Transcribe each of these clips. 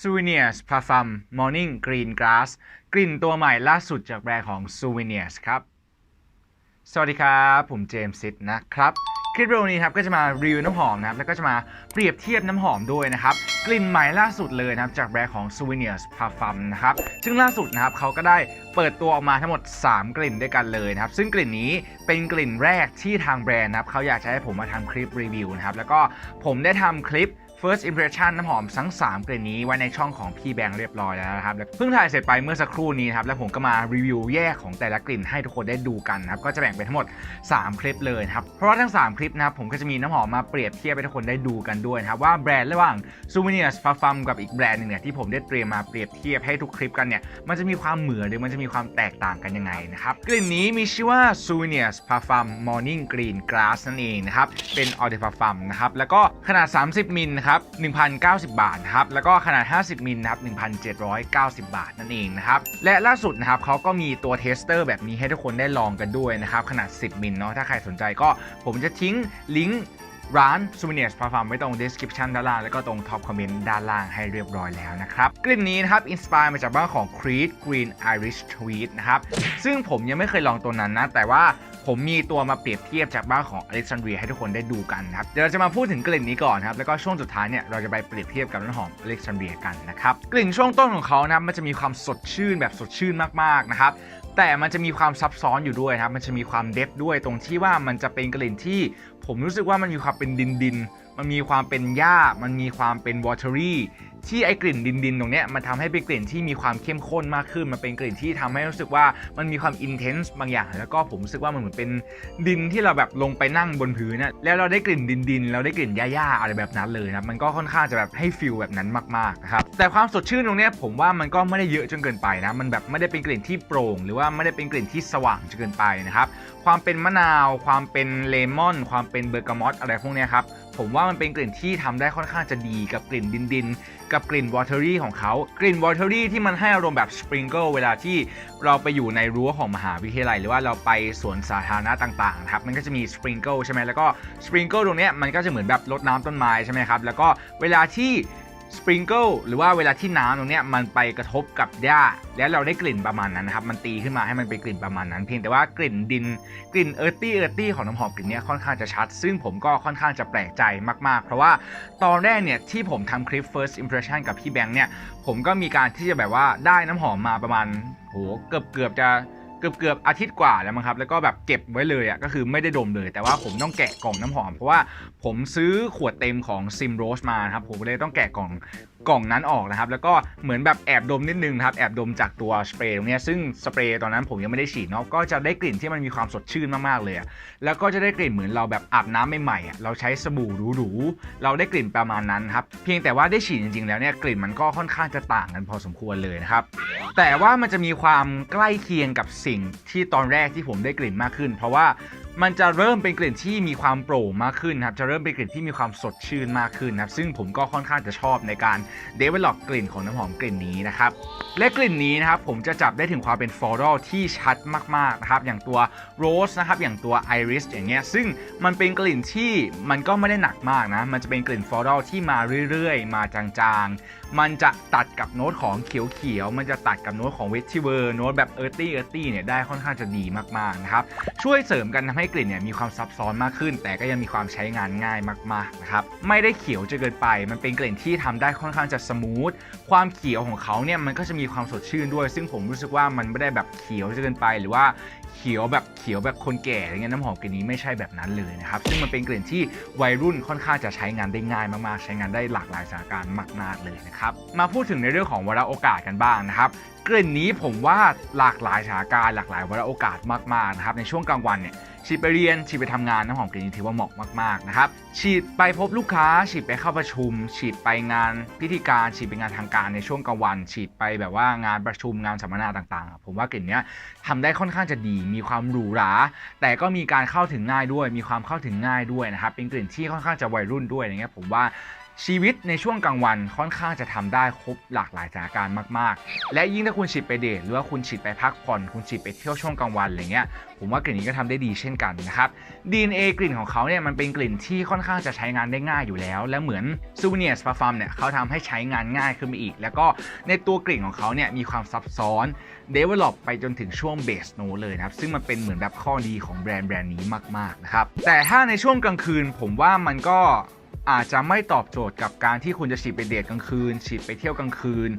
Souvenirs Parfum Morning Green Grass กลิ่นตัวใหม่ล่าสุดจากแบรนด์ของ Souvenirs ครับ สวัสดีครับ ผมเจมส์ซิดนะครับ คลิปวิดีโอนี้ครับก็จะมารีวิวน้ำหอมนะครับแล้วก็จะมาเปรียบเทียบน้ำหอมด้วยนะครับ กลิ่นใหม่ล่าสุดเลยนะครับจากแบรนด์ของ Souvenirs Parfum นะครับซึ่งล่าสุดนะครับเขาก็ได้เปิดตัวออกมาทั้งหมด 3 กลิ่นด้วยกันเลยนะครับซึ่งกลิ่นนี้เป็นกลิ่นแรกที่ทางแบรนด์นะครับเขาอยากจะให้ผมมาทำคลิปรีวิวนะครับแล้วก็ผมได้ทำคลิป First Impression น้ำหอมทั้ง 3 กลิ่นนี้ไว้ในช่องของพี่แบงค์เรียบร้อยแล้วนะครับเพิ่งถ่ายเสร็จไปเมื่อสักครู่นี้ครับแล้วผมก็มารีวิวแยกของแต่ละกลิ่นให้ทุกคนได้ดูกันนะครับก็จะแบ่งเป็นทั้งหมด 3 คลิปเลยครับเพราะว่าทั้ง 3 คลิปนะครับผมก็จะมีน้ำหอมมาเปรียบเทียบให้ทุกคนได้ดูกันด้วยนะครับว่าแบรนด์ระหว่าง Souvenirs Parfum กับอีกแบรนด์หนึ่งเนี่ยที่ผมได้เตรียมมาเปรียบเทียบให้ทุกคลิปกันเนี่ยมันจะมีความเหมือนหรือมันจะมีความแตกต่างกันยังไงนะครับกลิ่นนี้มีชื่อว่า Souvenirs Parfum Morning Green Grass นั่นเองนะครับเป็น Eau de Parfum นะครับแล้วก็ขนาด 30มิลนะครับ1,090 บาทนะครับแล้วก็ขนาด 50มิลนะครับ1,790 บาทนั่นเองนะครับและล่าสุดนะครับเขาก็มีตัวเทสเตอร์แบบนี้ให้ทุกคนได้ลองกันด้วยนะครับขนาด 10 มิลเนาะถ้าใครสนใจก็ผมจะทิ้งลิงก์ร้าน Souvenirs Parfum ไว้ตรง description ด้านล่าง แล้วก็ตรง top comment ด้านล่างให้เรียบร้อยแล้วนะครับ กลิ่นนี้นะครับ อินสปายมาจากบ้านของ Creed Green Irish Tweed นะครับ ซึ่งผมยังไม่เคยลองตัวนั้นนะ แต่ว่า ผมมีตัวมาเปรียบเทียบจากบ้านของ Alexandria ให้ทุกคนได้ดูกันนะครับเดี๋ยวเราจะมาพูดถึงกลิ่นนี้ก่อนครับแล้วก็ช่วงสุดท้ายเนี่ยเราจะไปเปรียบเทียบกับน้ำหอม Alexandria กันนะครับกลิ่นช่วงต้นของเขานะครับมันจะมีความสดชื่นแบบสดชื่นมากๆนะครับแต่มันจะมีความซับซ้อนอยู่ด้วยครับมันจะมีความเดฟด้วยตรงที่ว่ามันจะเป็นกลิ่นที่ ผมรู้สึกว่ามันมีความเป็นดินดินมันมีความเป็นหญ้ามันมีความเป็นวอเทอรี่ ที่ไอกลิ่นดินดินตรงเนี้ยมันทำให้เป็นกลิ่นที่มีความเข้มข้นมากขึ้น มันเป็นกลิ่นที่ทำให้รู้สึกว่ามันมีความอินเทนส์บางอย่าง แล้วก็ผมรู้สึกว่ามันเหมือนเป็นดินที่เราแบบลงไปนั่งบนพื้นนะแล้วเราได้กลิ่นดินดินเราได้กลิ่นหญ้าๆอะไรแบบนั้นเลยนะมันก็ค่อนข้างจะแบบให้ฟิลแบบนั้นมากๆนะครับแต่ความสดชื่นตรงเนี้ยผมว่ามันก็ไม่ได้เยอะจนเกินไปนะมันแบบไม่ได้เป็นกลิ่นที่โปร่ง หรือว่าไม่ได้เป็นกลิ่นที่สว่างจนเกินไปนะครับความเป็นมะนาว ความเป็นเลมอน ความเป็นเบอร์กามอตอะไรพวกนี้ครับ ผมว่ามันเป็นกลิ่นที่ทำได้ค่อนข้างจะดีกับกลิ่นดินดินกับกลิ่นวอเทอรี่ของเขากลิ่นวอเทอรี่ที่มันให้อารมณ์แบบสปริงเกิลเวลาที่เราไปอยู่ในรั้วของมหาวิทยาลัย หรือว่าเราไปสวนสาธารณะต่างๆนะครับมันก็จะมีสปริงเกิลใช่ไหมแล้วก็สปริงเกิลตรงนี้มันก็จะเหมือนแบบรดน้ำต้นไม้ใช่ไหมครับแล้วก็เวลาที่ สปริงเกิลหรือว่าเวลาที่น้ำตรงเนี้ยมันไปกระทบกับหญ้าแล้วเราได้กลิ่นประมาณนั้นนะครับ มันตีขึ้นมาให้มันเป็นกลิ่นประมาณนั้น เพียงแต่ว่ากลิ่นดินกลิ่นเออร์ตี้เออร์ตี้ของน้ำหอมกลิ่นนี้ค่อนข้างจะชัด ซึ่งผมก็ค่อนข้างจะแปลกใจมากๆ เพราะว่าตอนแรกเนี่ยที่ผมทำคลิป first impression กับพี่แบงค์เนี่ยผมก็มีการที่จะแบบว่าได้น้ำหอมมาประมาณโหเกือบเกือบๆจะ เกือบเกือบอาทิตย์กว่าแล้วมั้งครับ แล้วก็แบบเก็บไว้เลยอะก็คือไม่ได้ดมเลย แต่ว่าผมต้องแกะกล่องน้ำหอม เพราะว่าผมซื้อขวดเต็มของซิมโรสมาครับผมเลยต้องแกะกล่อง กล่องนั้นออกนะครับ แล้วก็เหมือนแบบแอบดมนิดนึงครับแอบดมจากตัวสเปรย์ตรงนี้ซึ่งสเปรย์ตอนนั้นผมยังไม่ได้ฉีดเนาะก็จะได้กลิ่นที่มันมีความสดชื่นมากๆเลยแล้วก็จะได้กลิ่นเหมือนเราแบบอาบน้ำใหม่ๆอะเราใช้สบู่หรูๆเราได้กลิ่นประมาณนั้นครับเพียงแต่ว่าได้ฉีดจริงๆ แล้วเนี่ยกลิ่นมันก็ค่อนข้างจะต่างกันพอสมควรเลยนะครับแต่ว่ามันจะมีความใกล้เคียงกับสิ่งที่ตอนแรกที่ผมได้กลิ่นมากขึ้น เพราะว่า มันจะเริ่มเป็นกลิ่นที่มีความโปร่งมากขึ้นครับ จะเริ่มเป็นกลิ่นที่มีความสดชื่นมากขึ้นนะครับ ซึ่งผมก็ค่อนข้างจะชอบในการ develop กลิ่นของน้ำหอมกลิ่นนี้นะครับ และกลิ่นนี้นะครับผมจะจับได้ถึงความเป็น floral ที่ชัดมากๆนะครับ อย่างตัว rose นะครับ อย่างตัว iris อย่างเงี้ย ซึ่งมันเป็นกลิ่นที่มันก็ไม่ได้หนักมากนะ มันจะเป็นกลิ่น floral ที่มาเรื่อยๆ มาจางๆ มันจะตัดกับโน้ตของเขียวๆ มันจะตัดกับโน้ตของ vetiver โน้ตแบบ earthy earthy เนี่ยได้ค่อนข้างจะดีมากๆนะครับ ช่วยเสริมกันทำให้กลิ่นเนี่ยมีความซับซ้อนมากขึ้น แต่ก็ยังมีความใช้งานง่ายมากๆนะครับไม่ได้เขียวจนเกินไปมันเป็นกลิ่นที่ทำได้ค่อนข้างจะสมูทความเขียวของเขาเนี่ยมันก็จะมีความสดชื่นด้วย ซึ่งผมรู้สึกว่ามันไม่ได้แบบเขียวจนเกินไปหรือว่าเขียวแบบเขียวแบบคนแก่อะไรเงี้ยน้ำหอมกลิ่นนี้ไม่ใช่แบบนั้นเลยนะครับซึ่งมันเป็นกลิ่นที่วัยรุ่นค่อนข้างจะใช้งานได้ง่ายมากๆ ใช้งานได้หลากหลายสถานการณ์มากๆเลยนะครับมาพูดถึงในเรื่องของวาระโอกาสกันบ้างนะครับกลิ่นนี้ผมว่าหลากหลายสถานการณ์หลากหลายวาระโอกาสมากๆนะครับในช่วงกลางวันเนี่ย ฉีดไปเรียนฉีดไปทำงานน้ำหอมกลิ่นนี้ถือว่าเหมาะมากๆนะครับฉีดไปพบลูกค้า ฉีดไปเข้าประชุม ฉีดไปงานพิธีการ ฉีดไปงานทางการในช่วงกลางวัน ฉีดไปแบบว่างานประชุมงานสัมมนาต่างๆ ผมว่ากลิ่นเนี้ยทำได้ค่อนข้างจะดี มีความหรูหรา แต่ก็มีการเข้าถึงง่ายด้วย มีความเข้าถึงง่ายด้วยนะครับเป็นกลิ่นที่ค่อนข้างจะวัยรุ่นด้วยอย่างเงี้ยผมว่า ชีวิตในช่วงกลางวันค่อนข้างจะทำได้ครบหลากหลายสถานการณ์มากๆ และยิ่งถ้าคุณฉีดไปเดทหรือว่าคุณฉีดไปพักผ่อน คุณฉีดไปเที่ยวช่วงกลางวันอะไรเงี้ยผมว่ากลิ่นนี้ก็ทำได้ดีเช่นกันนะครับ DNA กลิ่นของเขาเนี่ยมันเป็นกลิ่นที่ค่อนข้างจะใช้งานได้ง่ายอยู่แล้ว และเหมือน Souvenirs Parfum เนี่ยเขาทำให้ใช้งานง่ายขึ้นไปอีก แล้วก็ในตัวกลิ่นของเขาเนี่ยมีความซับซ้อน develop ไปจนถึงช่วง base note เลยนะครับซึ่งมันเป็นเหมือนแบบข้อดีของแบรนด์แบรนด์นี้มากๆนะครับแต่ถ้าในช่วงกลางคืนผมว่ามันก็ อาจจะไม่ตอบโจทย์กับการที่คุณจะฉีดไปเดทกลางคืน ฉีดไปเที่ยวกลางคืน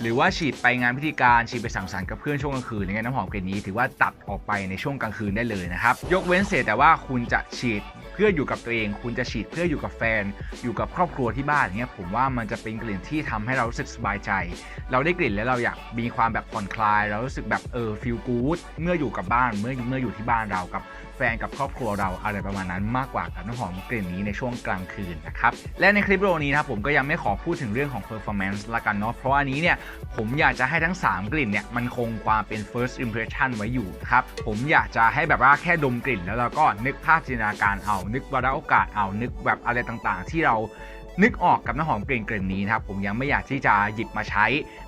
หรือว่าฉีดไปงานพิธีการ ฉีดไปสังสรรค์กับเพื่อนช่วงกลางคืนอย่างเงี้ยน้ำหอมกลิ่นนี้ถือว่าตัดออกไปในช่วงกลางคืนได้เลยนะครับ ยกเว้นเสียแต่ว่าคุณจะฉีดเพื่ออยู่กับตัวเอง คุณจะฉีดเพื่ออยู่กับแฟน อยู่กับครอบครัวที่บ้านเงี้ยผมว่ามันจะเป็นกลิ่นที่ทำให้เรารู้สึกสบายใจ เราได้กลิ่นแล้วเราอยากมีความแบบผ่อนคลาย เรารู้สึกแบบเออฟีลกู๊ดเมื่ออยู่กับบ้านเมื่อเมื่ออยู่ที่บ้านเรากับแฟนกับครอบครัวเราอะไรประมาณนั้นมากกว่ากับน้ำหอมกลิ่นนี้ในช่วงกลางคืนนะครับและในคลิปวิดีโอนี้นะผมก็ยังไม่ขอพูดถึงเรื่องของ performance ละกันเนาะเพราะอันนี้เนี่ยผมอยากจะให้ทั้ง 3 กลิ่นเนี่ยมันคงความเป็น first impression ไว้อยู่นะครับผมอยากจะให้แบบว่าแค่ดมกลิ่นแล้วเราก็นึกภาพจินตนาการเอานึกวาระโอกาสเอานึกแบบอะไรต่างๆ ที่เรา นึกออกกับน้ำหอมกลิ่นกลิ่นนี้นะครับผมยังไม่อยากที่จะหยิบมาใช้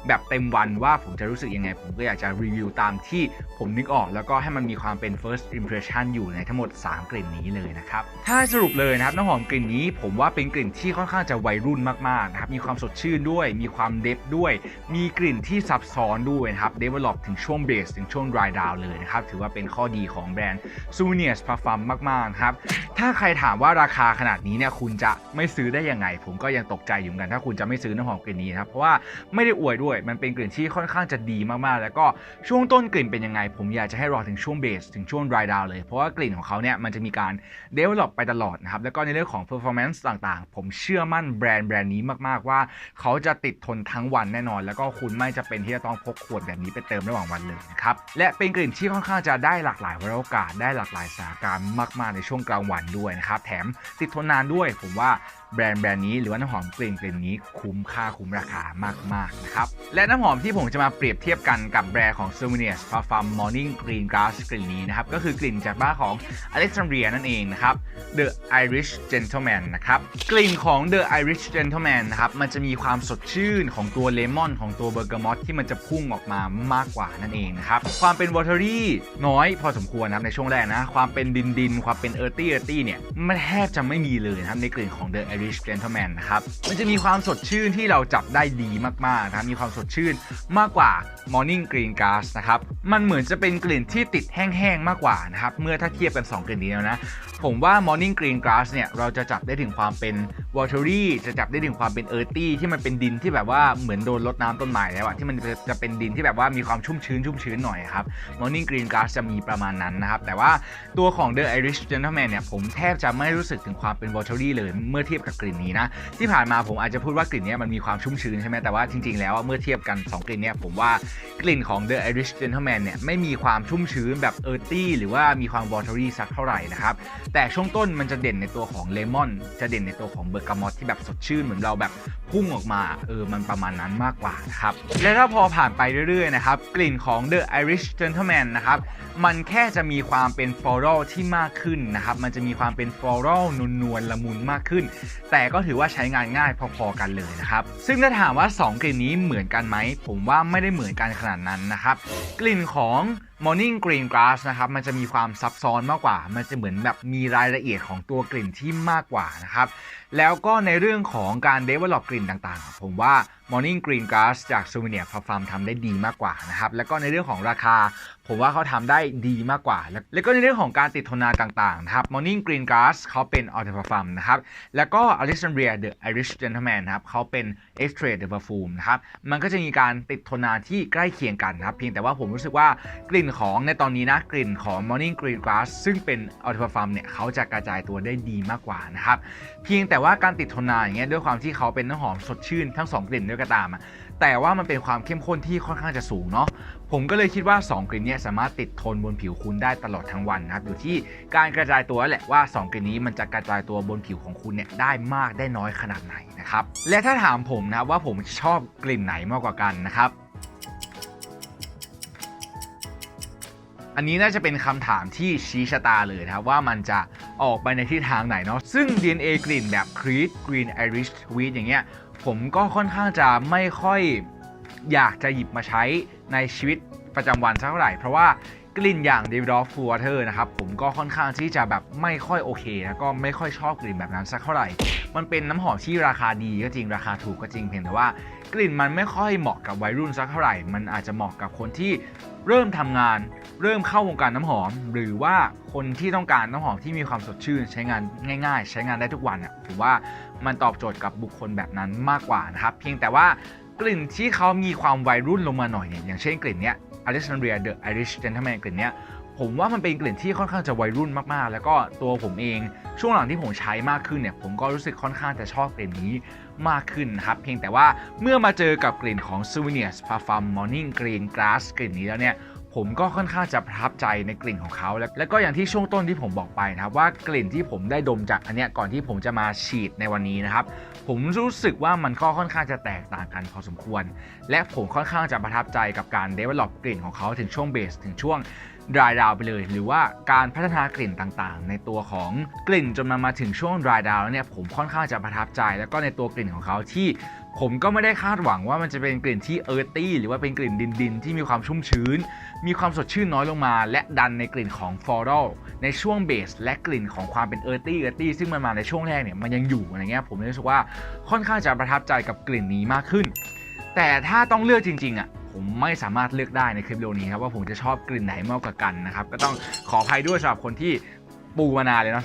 แบบเต็มวันว่าผมจะรู้สึกยังไง ผมก็อยากจะรีวิวตามที่ผมนึกออก แล้วก็ให้มันมีความเป็น first impression อยู่ในทั้งหมด 3 กลิ่นนี้เลยนะครับถ้าสรุปเลยนะครับน้ำหอมกลิ่นนี้ ผมว่าเป็นกลิ่นที่ค่อนข้างจะวัยรุ่นมากๆนะครับมีความสดชื่นด้วย มีความเดฟด้วย มีกลิ่นที่ซับซ้อนด้วยนะครับ develop ถึงช่วงเบสถึงช่วง dry down เลยนะครับถือว่าเป็นข้อดีของแบรนด์ Souvenirs Parfum มากๆครับถ้าใครถามว่าราคาขนาดนี้เนี่ยคุณจะไม่ซื้อได้ยังไงผมก็ยังตกใจอยู่เหมือนกันถ้าคุณจะไม่ซื้อน้ำหอมกลิ่นนี้นะครับเพราะว่าไม่ได้อวยด้วยมันเป็นกลิ่นที่ค่อนข้างจะดีมากๆ แล้วก็ช่วงต้นกลิ่นเป็นยังไง ผมอยากจะให้รอถึงช่วงเบสถึงช่วง dry down เลย เพราะว่ากลิ่นของเขาเนี่ยมันจะมีการ develop ไปตลอดนะครับแล้วก็ในเรื่องของ performance ต่างๆ ผมเชื่อมั่นแบรนด์แบรนด์นี้มากๆว่า เขาจะติดทนทั้งวันแน่นอน แล้วก็คุณไม่จะเป็นที่จะต้องพกขวดแบบนี้ไปเติมระหว่างวันเลยนะครับและเป็นกลิ่นที่ค่อนข้างจะได้หลากหลายวาระโอกาสได้หลากหลายสถานการณ์มาก ๆ ในช่วงกลางวันด้วยนะครับแถมติดทนนานด้วยผมว่า แบรนด์แบรนด์นี้หรือว่าน้ำหอมกลิ่นกลิ่นนี้คุ้มค่าคุ้มราคามากๆนะครับ และน้ำหอมที่ผมจะมาเปรียบเทียบกันกับแบรนด์ของ Souvenirs Parfum Morning Green Grass กลิ่นนี้นะครับ ก็คือกลิ่นจากบ้านของ Alexandria นั่นเองนะครับ The Irish Gentleman นะครับ กลิ่นของ The Irish Gentleman นะครับ มันจะมีความสดชื่นของตัวเลมอนของตัวเบอร์กามอตที่มันจะพุ่งออกมามากกว่านั่นเองนะครับ ความเป็นวอเทอรี่น้อยพอสมควรนะครับในช่วงแรกนะ ความเป็นดินดินๆความเป็นเออร์ตี้เออร์ตี้เนี่ยมันแทบจะไม่มีเลยนะครับในกลิ่นของ The Irish Gentleman นะครับมันจะมีความสดชื่นที่เราจับได้ดีมากๆนะครับมีความสดชื่นมากกว่า Morning Green Grass นะครับมันเหมือนจะเป็นกลิ่นที่ติดแห้งๆมากกว่านะครับเมื่อถ้าเทียบกันสองกลิ่นนี้แล้วนะ ผมว่า Morning Green Grass เนี่ยเราจะจับได้ถึงความเป็น watery จะจับได้ถึงความเป็น earthy ที่มันเป็นดินที่แบบว่าเหมือนโดนรดน้ำต้นไม้แล้วอะที่มันจะเป็นดินที่แบบว่ามีความชุ่มชื้นชุ่มชื้นหน่อยครับ Morning Green Grass จะมีประมาณนั้นนะครับ แต่ว่าตัวของ The Irish Gentleman เนี่ยผมแทบจะไม่รู้สึกถึงความเป็น watery เลยเมื่อเทียบกับกลิ่นนี้นะ ที่ผ่านมาผมอาจจะพูดว่ากลิ่นนี้มันมีความชุ่มชื้นใช่ไหมแต่ว่าจริงๆแล้วเมื่อเทียบกันสองกลิ่นเนี้ยผมว่ากลิ่นของ The Irish Gentleman เนี่ยไม่มีความชุ่มชื้นแบบ earthy หรือว่ามีความ watery สักเท่าไหร่นะครับแต่ช่วงต้นมันจะเด่นในตัวของเลมอนจะเด่นในตัวของเบอร์กามอตที่แบบสดชื่นเหมือนเราแบบพุ่งออกมาเออมันประมาณนั้นมากกว่านะครับและถ้าพอผ่านไปเรื่อยๆนะครับกลิ่นของ The Irish Gentleman นะครับมันแค่จะมีความเป็นฟลอรัลที่มากขึ้นนะครับมันจะมีความเป็นฟลอรัลนวลๆละมุนมากขึ้น แต่ก็ถือว่าใช้งานง่ายพอๆกันเลยนะครับซึ่งถ้าถามว่า 2 กลิ่นนี้เหมือนกันไหมผมว่าไม่ได้เหมือนกันขนาดนั้นนะครับกลิ่นของ Morning Green Grass นะครับมันจะมีความซับซ้อนมากกว่า มันจะเหมือนแบบมีรายละเอียดของตัวกลิ่นที่มากกว่านะครับ แล้วก็ในเรื่องของการ develop กลิ่นต่างๆ ผมว่า Morning Green Grass จาก Souvenir Parfum ทำได้ดีมากกว่านะครับ แล้วก็ในเรื่องของราคา ผมว่าเขาทำได้ดีมากกว่า แล้วแล้วก็ในเรื่องของการติดทนนานต่างๆนะครับ Morning Green Grass เขาเป็น Eau de Parfum นะครับ แล้วก็ Alexandria The Irish Gentleman นะครับเขาเป็น Extrait de Parfum นะครับ มันก็จะมีการติดทนนานที่ใกล้เคียงกันนะครับ เพียงแต่ว่าผมรู้สึกว่ากลิ่นของในตอนนี้นะกลิ่นของ Morning Green Grass ซึ่งเป็น Eau de Parfum เนี่ยเขาจะกระจายตัวได้ดีมากกว่านะครับ เพียงแต่ว่าการติดทนนานอย่างเงี้ยด้วยความที่เขาเป็นน้ำหอมสดชื่นทั้งสองกลิ่นด้วยก็ตามอะแต่ว่ามันเป็นความเข้มข้นที่ค่อนข้างจะสูงเนาะผมก็เลยคิดว่า 2 กลิ่นนี้สามารถติดทนบนผิวคุณได้ตลอดทั้งวันนะครับอยู่ที่การกระจายตัวแหละว่า 2 กลิ่นนี้มันจะกระจายตัวบนผิวของคุณเนี่ยได้มากได้น้อยขนาดไหนนะครับและถ้าถามผมนะว่าผมชอบกลิ่นไหนมากกว่ากันนะครับอันนี้น่าจะเป็นคำถามที่ชี้ชะตาเลยนะครับว่ามันจะออกไปในทิศทางไหนเนาะซึ่ง DNA กลิ่นแบบ Creed Green Irish Sweet อย่างเงี้ย ผมก็ค่อนข้างจะไม่ค่อยอยากจะหยิบมาใช้ในชีวิตประจำวันสักเท่าไหร่ เพราะว่ากลิ่นอย่าง David of Water นะครับผมก็ค่อนข้างที่จะแบบไม่ค่อยโอเคแล้วก็ไม่ค่อยชอบกลิ่นแบบนั้นสักเท่าไหร่ มันเป็นน้ำหอมที่ราคาดีก็จริงราคาถูกก็จริงเพียงแต่ว่ากลิ่นมันไม่ค่อยเหมาะกับวัยรุ่นสักเท่าไหร่ มันอาจจะเหมาะกับคนที่เริ่มทำงาน เริ่มเข้าวงการน้ำหอม หรือว่าคนที่ต้องการน้ำหอมที่มีความสดชื่น ใช้งานง่าย ๆ ใช้งานได้ทุกวันอะผมว่า มันตอบโจทย์กับบุคคลแบบนั้นมากกว่านะครับเพียงแต่ว่ากลิ่นที่เขามีความวัยรุ่นลงมาหน่อยเนี่ยอย่างเช่นกลิ่นเนี้ย Alexandria The Irish Gentleman กลิ่นเนี้ยผมว่ามันเป็นกลิ่นที่ค่อนข้างจะวัยรุ่นมากๆ แล้วก็ตัวผมเองช่วงหลังที่ผมใช้มากขึ้นเนี่ยผมก็รู้สึกค่อนข้างจะชอบกลิ่นนี้มากขึ้นนะครับ เพียงแต่ว่าเมื่อมาเจอกับกลิ่นของ Souvenirs Parfum Morning Green Grass กลิ่นนี้แล้วเนี่ย ผมก็ค่อนข้างจะประทับใจในกลิ่นของเขา แล้วแล้วก็อย่างที่ช่วงต้นที่ผมบอกไปนะครับว่ากลิ่นที่ผมได้ดมจากอันเนี้ยก่อนที่ผมจะมาฉีดในวันนี้นะครับ ผมรู้สึกว่ามันก็ค่อนข้างจะแตกต่างกันพอสมควร และผมค่อนข้างจะประทับใจกับการ develop กลิ่นของเขาถึงช่วงเบสถึงช่วง dry down ไปเลย หรือว่าการพัฒนากลิ่นต่างๆ ในตัวของกลิ่นจนมันมาถึงช่วง dry down แล้วเนี่ยผมค่อนข้างจะประทับใจ แล้วก็ในตัวกลิ่นของเขาที่ ผมก็ไม่ได้คาดหวังว่ามันจะเป็นกลิ่นที่เอิร์ตี้หรือว่าเป็นกลิ่นดินๆที่มีความชุ่มชื้น มีความสดชื่นน้อยลงมา และดันในกลิ่นของฟลอรัลในช่วงเบสและกลิ่นของความเป็นเอิร์ตี้เอิร์ตี้ซึ่งมันมาในช่วงแรกเนี่ยมันยังอยู่อะไรเงี้ยผมเลยรู้สึกว่าค่อนข้างจะประทับใจกับกลิ่นนี้มากขึ้น แต่ถ้าต้องเลือกจริงๆอะผมไม่สามารถเลือกได้ในคลิปวิดีโอนี้ครับว่าผมจะชอบกลิ่นไหนมากกว่ากันนะครับก็ต้องขออภัยด้วยสำหรับคนที่ ปูมานานเลยเนาะ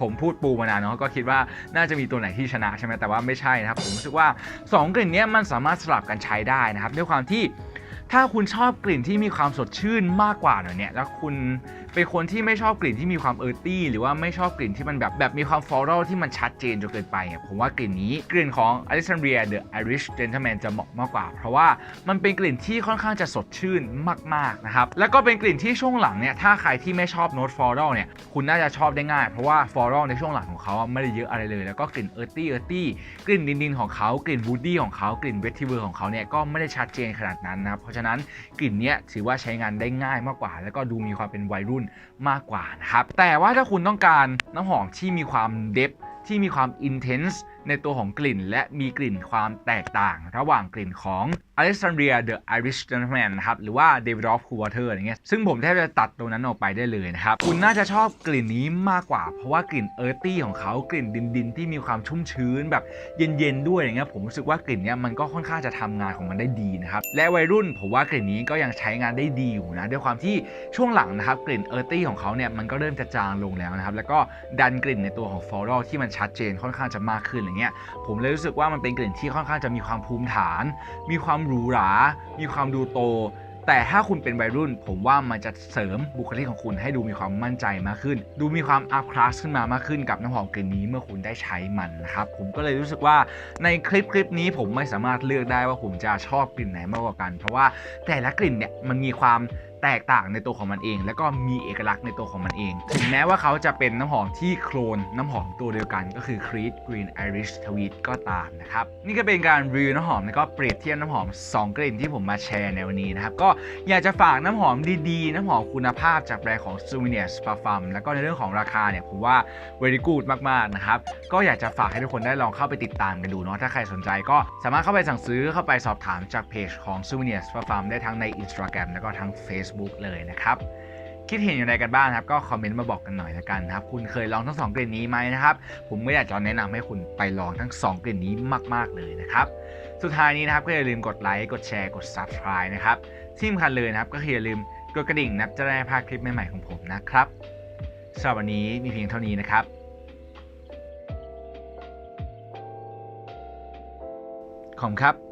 ผมพูดปูมานานเนาะก็คิดว่าน่าจะมีตัวไหนที่ชนะใช่ไหมแต่ว่าไม่ใช่นะครับผมรู้สึกว่า 2 กลิ่นนี้มันสามารถสลับกันใช้ได้นะครับด้วยความที่ ถ้าคุณชอบกลิ่นที่มีความสดชื่นมากกว่าหน่อยเนี่ย แล้วคุณเป็นคนที่ไม่ชอบกลิ่นที่มีความเอิร์ตี้หรือว่าไม่ชอบกลิ่นที่มันแบบแบบมีความฟลอรัลที่มันชัดเจนจนเกินไปอะผมว่ากลิ่นนี้กลิ่นของ Alexandria The Irish Gentleman จะเหมาะมากกว่า เพราะว่ามันเป็นกลิ่นที่ค่อนข้างจะสดชื่นมากๆนะครับแล้วก็เป็นกลิ่นที่ช่วงหลังเนี่ยถ้าใครที่ไม่ชอบโน้ตฟลอรัลเนี่ยคุณน่าจะชอบได้ง่ายเพราะว่าฟลอรัลในช่วงหลังของเขาไม่ได้เยอะอะไรเลย แล้วก็กลิ่นเอิร์ตี้เอิร์ตี้กลิ่นดินๆของเขากลิ่นวูดดี้ของเขากลิ่นเวทิเวอร์ของเขาเนี่ยก็ไม่ได้ชัดเจนขนาดนั้นนะเพราะฉะนั้นกลิ่นเนี้ยถือว่าใช้งานได้ง่ายมากกว่า แล้วก็ดูมีความเป็นวัยรุ่นมากกว่านะครับแต่ว่าถ้าคุณต้องการน้ำหอมที่มีความเดฟที่มีความอินเทนส์ ในตัวของกลิ่น และมีกลิ่นความแตกต่าง ระหว่างกลิ่นของ Alexandria The Irish Gentleman นะครับหรือว่า David of Water อย่างเงี้ยซึ่งผมแทบจะตัดตรงนั้นออกไปได้เลยนะครับ คุณน่าจะชอบกลิ่นนี้มากกว่า เพราะว่ากลิ่นเอิร์ตี้ของเขากลิ่นดินๆที่มีความชุ่มชื้นแบบเย็นๆด้วยอย่างเงี้ยผมรู้สึกว่ากลิ่นเนี้ยมันก็ค่อนข้างจะทำงานของมันได้ดีนะครับและวัยรุ่นผมว่ากลิ่นนี้ก็ยังใช้งานได้ดีอยู่นะด้วยความที่ช่วงหลังนะครับกลิ่นเอิร์ตี้ของเขาเนี่ยมันก็เริ่มจะจางลงแล้วนะครับแล้วก็ดันกลิ่นในตัวของฟลอรัลที่มันชัดเจนค่อนข้างจะมากขึ้นอย่างเงี้ยผมเลยรู้สึกว่ามันเป็นกลิ่นที่ค่อนข้างจะมีความภูมิฐาน มีความหรูหรา มีความดูโต แต่ถ้าคุณเป็นวัยรุ่น ผมว่ามันจะเสริมบุคลิกของคุณให้ดูมีความมั่นใจมากขึ้น ดูมีความอัพคลาสขึ้นมามากขึ้นกับน้ำหอมกลิ่นนี้เมื่อคุณได้ใช้มันนะครับผมก็เลยรู้สึกว่าในคลิปคลิปนี้ผมไม่สามารถเลือกได้ว่าผมจะชอบกลิ่นไหนมากกว่ากัน เพราะว่าแต่ละกลิ่นเนี่ยมันมีความ แตกต่างในตัวของมันเอง แล้วก็มีเอกลักษณ์ในตัวของมันเอง ถึงแม้ว่าเขาจะเป็นน้ำหอมที่โคลนน้ำหอมตัวเดียวกันก็คือ Creed Green Irish Tweed ก็ตามนะครับ นี่ก็เป็นการรีวิวน้ำหอมแล้วก็เปรียบเทียบน้ำหอม 2 กลิ่นที่ผมมาแชร์ในวันนี้นะครับ ก็อยากจะฝากน้ำหอมดีๆ น้ำหอมคุณภาพจากแบรนด์ของ Souvenirs Parfum แล้วก็ในเรื่องของราคาเนี่ยผมว่า very good มากๆนะครับก็อยากจะฝากให้ทุกคนได้ลองเข้าไปติดตามกันดูเนาะถ้าใครสนใจก็สามารถเข้าไปสั่งซื้อเข้าไปสอบถามจากเพจของ Souvenirs Parfum ได้ทั้งใน Instagram แล้วก็ทั้ง Facebook เลยนะครับคิดเห็นอย่างไรกันบ้างครับก็คอมเมนต์มาบอกกันหน่อยละกันนะครับคุณเคยลองทั้งสองกลิ่นนี้ไหมนะครับผมก็อยากจะแนะนำให้คุณไปลองทั้ง 2 กลิ่นนี้มาก ๆ เลยนะครับสุดท้ายนี้นะครับก็อย่าลืมกดไลค์กดแชร์กด Subscribe นะครับที่สำคัญเลยนะครับก็คืออย่าลืมกดกระดิ่งนะครับจะได้ไม่พลาดคลิปใหม่ๆของผมนะครับสำหรับวันนี้มีเพียงเท่านี้นะครับขอบคุณครับ